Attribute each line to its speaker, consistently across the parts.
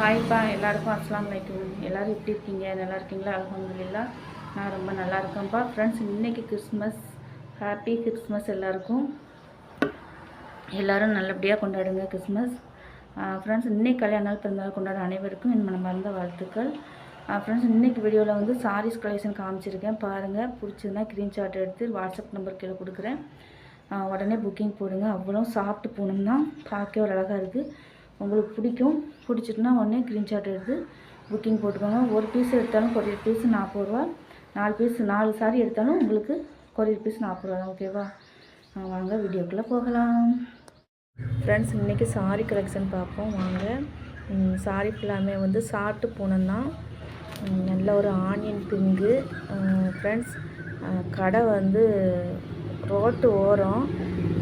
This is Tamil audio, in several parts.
Speaker 1: ஹாய்ப்பா எல்லாருக்கும் அஸ்லாம் வலைக்கம் எல்லோரும் எப்படி இருக்கீங்க நல்லா இருக்கீங்களா அலமதுல்லா நான் ரொம்ப நல்லா இருக்கேன்ப்பா ஃப்ரெண்ட்ஸ் இன்றைக்கி கிறிஸ்மஸ் ஹாப்பி கிறிஸ்மஸ் எல்லாருக்கும் எல்லோரும் நல்லபடியாக கொண்டாடுங்க கிறிஸ்மஸ் ஃப்ரெண்ட்ஸ் இன்றைக்கி கல்யாண நாள் பிறந்தநாள் கொண்டாட அனைவருக்கும் என் மறந்த வாழ்த்துக்கள் ஃப்ரெண்ட்ஸ் இன்றைக்கி வீடியோவில் வந்து சாரீஸ் கலெக்ஷன் காமிச்சிருக்கேன் பாருங்கள் பிடிச்சதுன்னா ஸ்க்ரீன்ஷாட் எடுத்து வாட்ஸ்அப் நம்பர் கீழே கொடுக்குறேன் உடனே புக்கிங் போடுங்க அவ்வளோ சாப்பிட்டு போனோம்னா பார்க்கவே ஒரு அழகாக இருக்குது உங்களுக்கு பிடிக்கும் பிடிச்சிட்டுனா உடனே க்ரீன்ஷாட் எடுத்து புக்கிங் போட்டுக்கோங்க ஒரு பீஸ் எடுத்தாலும் கொரியர் பீஸ் நாற்பது ரூபா நாலு பீஸ் நாலு சாரி எடுத்தாலும் உங்களுக்கு கொரியர் பீஸ் நாற்பது ரூபா ஓகேவா வாங்க வீடியோக்குள்ளே போகலாம் ஃப்ரெண்ட்ஸ் இன்றைக்கி சாரி கலெக்ஷன் பார்ப்போம் வாங்க சாரி ஃபுல்லாமே வந்து சாட்டு பூனந்தான் நல்ல ஒரு ஆனியன் பிங்கு ஃப்ரெண்ட்ஸ் கடை வந்து ரோட்டு ஓரம்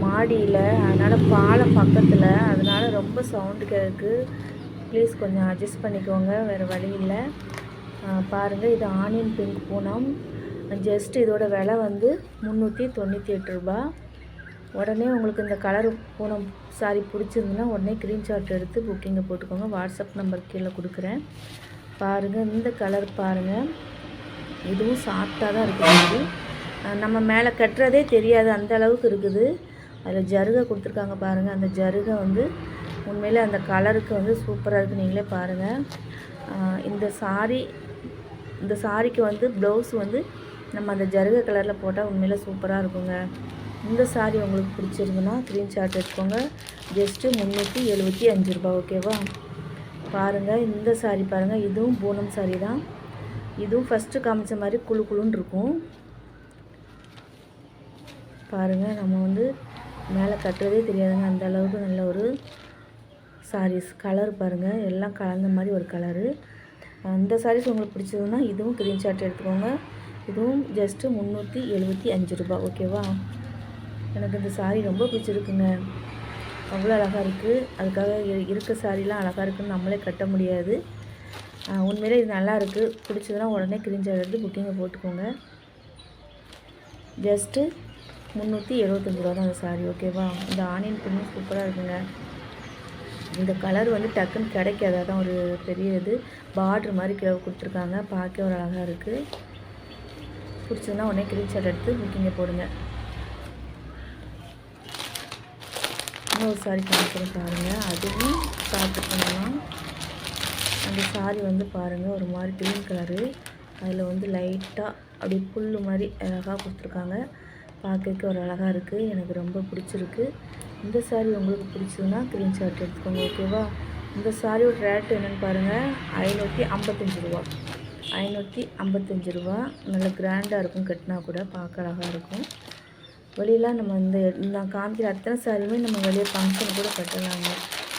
Speaker 1: மாடியில் அதனால் பாலம் பக்கத்தில் அது ரொம்ப சவுண்டு கேட்கு ப்ளீஸ் கொஞ்சம் அட்ஜஸ்ட் பண்ணிக்கோங்க வேறு வழி இல்லை பாருங்கள் இது ஆனியன் பிங்க் பூனம் ஜஸ்ட் இதோட விலை வந்து முந்நூற்றி தொண்ணூற்றி எட்டு ரூபா உடனே உங்களுக்கு இந்த கலர் பூனம் சாரி பிடிச்சிருந்துன்னா உடனே ஷாட் எடுத்து புக்கிங்கை போட்டுக்கோங்க வாட்ஸ்அப் நம்பர் கீழே கொடுக்குறேன் பாருங்கள் இந்த கலர் பாருங்கள் இதுவும் சாஃப்டாக தான் இருக்குது நம்ம மேலே கட்டுறதே தெரியாது அந்த அளவுக்கு இருக்குது அதில் ஜருகை கொடுத்துருக்காங்க பாருங்கள் அந்த ஜருகை வந்து உண்மையில் அந்த கலருக்கு வந்து சூப்பராக இருக்குது நீங்களே பாருங்கள் இந்த சாரீ இந்த சாரிக்கு வந்து ப்ளவுஸ் வந்து நம்ம அந்த ஜருக கலரில் போட்டால் உண்மையில் சூப்பராக இருக்குங்க இந்த சாரீ உங்களுக்கு பிடிச்சிருக்குன்னா ஸ்க்ரீன்ஷாட் எடுத்துக்கோங்க ஜஸ்ட்டு முந்நூற்றி எழுபத்தி அஞ்சு ரூபா ஓகேவா பாருங்கள் இந்த சாரீ பாருங்கள் இதுவும் பூனம் சாரீ தான் இதுவும் ஃபஸ்ட்டு காமிச்ச மாதிரி குழு குழுன்னு இருக்கும் பாருங்கள் நம்ம வந்து மேலே கட்டுறதே தெரியாதுங்க அந்த அளவுக்கு நல்ல ஒரு சாரீஸ் கலர் பாருங்கள் எல்லாம் கலந்த மாதிரி ஒரு கலரு அந்த சாரீஸ் உங்களுக்கு பிடிச்சதுன்னா இதுவும் க்ரீன் எடுத்துக்கோங்க இதுவும் ஜஸ்ட்டு முந்நூற்றி எழுபத்தி அஞ்சு ரூபா ஓகேவா எனக்கு இந்த சாரீ ரொம்ப பிடிச்சிருக்குங்க அவ்வளோ அழகாக இருக்குது அதுக்காக இருக்க சாரீலாம் அழகாக இருக்குன்னு நம்மளே கட்ட முடியாது உண்மையிலே இது நல்லா இருக்குது பிடிச்சதுனா உடனே கிரிஞ்சாக எடுத்து புக்கிங்கை போட்டுக்கோங்க ஜஸ்ட்டு முந்நூற்றி எழுபத்தஞ்சி ரூபா தான் அந்த சாரீ ஓகேவா இந்த ஆனியன் பின்னும் சூப்பராக இருக்குங்க இந்த கலர் வந்து டக்குன்னு கிடைக்காது அதான் ஒரு பெரிய இது பார்ட்ரு மாதிரி கே கொடுத்துருக்காங்க பார்க்க ஒரு அழகாக இருக்குது பிடிச்சதுனா உடனே கிரீன் எடுத்து புக்கிங்கை போடுங்க இன்னொரு சாரி காமிக்கிறேன் பாருங்கள் அதுவும் பார்த்துக்கணும் அந்த சாரி வந்து பாருங்கள் ஒரு மாதிரி க்ரீன் கலரு அதில் வந்து லைட்டாக அப்படி புல் மாதிரி அழகாக கொடுத்துருக்காங்க பார்க்க ஒரு அழகாக இருக்குது எனக்கு ரொம்ப பிடிச்சிருக்கு இந்த சாரீ உங்களுக்கு பிடிச்சதுன்னா க்ரீன் எடுத்துக்கோங்க ஓகேவா இந்த சாரியோட ரேட் என்னென்னு பாருங்கள் ஐநூற்றி ஐம்பத்தஞ்சு ரூபா ஐநூற்றி ஐம்பத்தஞ்சு ரூபா நல்ல கிராண்டாக இருக்கும் கட்டினா கூட பார்க்க அழகாக இருக்கும் வெளியெலாம் நம்ம இந்த நான் காமிக்கிற அத்தனை சாரியுமே நம்ம வெளியே ஃபங்க்ஷன் கூட கட்டலாங்க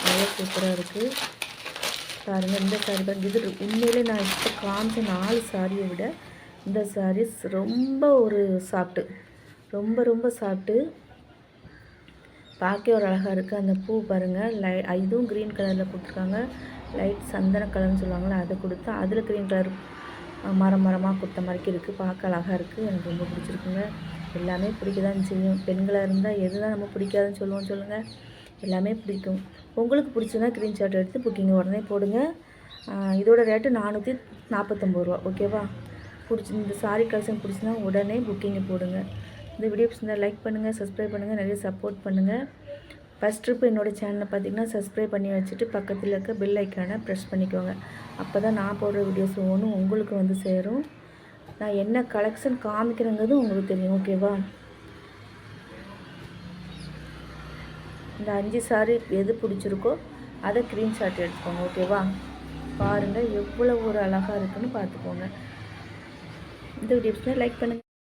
Speaker 1: நல்லா சூப்பராக இருக்குது பாருங்கள் இந்த சாரி பாருங்கள் இது உண்மையிலே நான் இப்போ காமிச்ச நாலு சாரியை விட இந்த சாரீஸ் ரொம்ப ஒரு சாஃப்ட்டு ரொம்ப ரொம்ப சாப்பிட்டு பார்க்க ஒரு அழகாக இருக்குது அந்த பூ பாருங்கள் லை இதுவும் க்ரீன் கலரில் கொடுத்துருக்காங்க லைட் சந்தன கலர்னு சொல்லுவாங்களே அதை கொடுத்து அதில் க்ரீன் கலர் மரம் மரமாக கொடுத்த மாதிரிக்கு இருக்குது பார்க்க அழகாக இருக்குது எனக்கு ரொம்ப பிடிச்சிருக்குங்க எல்லாமே பிடிக்க தான் செய்யும் பெண்களாக இருந்தால் எது தான் நம்ம பிடிக்காதுன்னு சொல்லுவோம்னு சொல்லுங்கள் எல்லாமே பிடிக்கும் உங்களுக்கு பிடிச்சதுன்னா ஷாட் எடுத்து புக்கிங் உடனே போடுங்க இதோட ரேட்டு நானூற்றி நாற்பத்தொம்பது ரூபா ஓகேவா பிடிச்சி இந்த சாரி கலெக்ஷன் பிடிச்சினா உடனே புக்கிங்கை போடுங்க இந்த வீடியோ பிடிச்சிருந்தால் லைக் பண்ணுங்கள் சப்ஸ்கிரைப் பண்ணுங்கள் நிறைய சப்போர்ட் பண்ணுங்கள் ஃபஸ்ட் ட்ரிப் என்னோடய சேனலை பார்த்திங்கன்னா சப்ஸ்கிரைப் பண்ணி வச்சுட்டு பக்கத்தில் இருக்க பெல் ஐக்கானை ப்ரெஸ் பண்ணிக்கோங்க அப்போ தான் நான் போடுற வீடியோஸ் ஒன்றும் உங்களுக்கு வந்து சேரும் நான் என்ன கலெக்ஷன் காமிக்கிறேங்கிறது உங்களுக்கு தெரியும் ஓகேவா இந்த அஞ்சு சாரி எது பிடிச்சிருக்கோ அதை க்ரீன்ஷாட் எடுத்துக்கோங்க ஓகேவா பாருங்கள் எவ்வளோ ஒரு அழகாக இருக்குதுன்னு பார்த்துக்கோங்க இந்த வீடியோஸ்னால் லைக் பண்ணுங்கள்